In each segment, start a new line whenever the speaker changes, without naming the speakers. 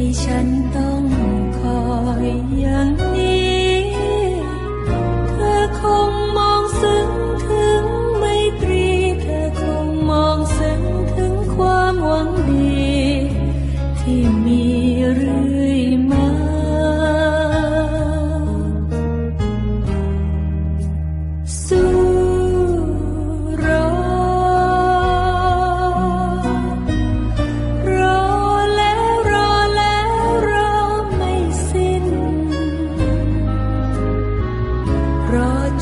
ให้ฉันต้องคอยอย่างนี้ เธอคงมองซึ้งถึงไมตรี เธอคงมองซึ้งถึงความหวังดี ที่มีเรื่อ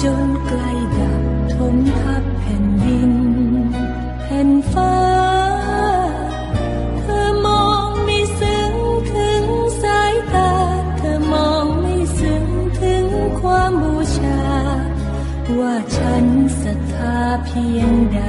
จนใกล้ดับทมทับแผ่นดินแผ่นฟ้า เธอมองไม่ซึ้งถึงสายตา เธอมองไม่ซึ้งถึงความบูชา ว่าฉันศรัทธาเพียงใด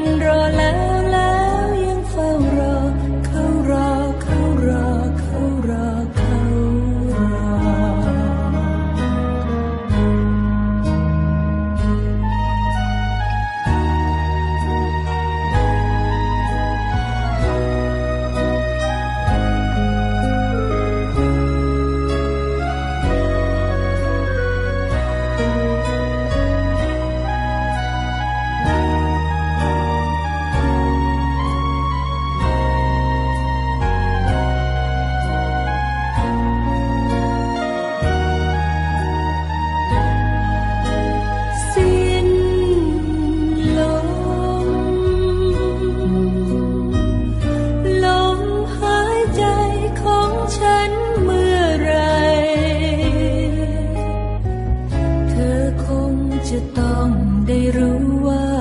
นรอแล้ว จะต้องได้รู้ว่า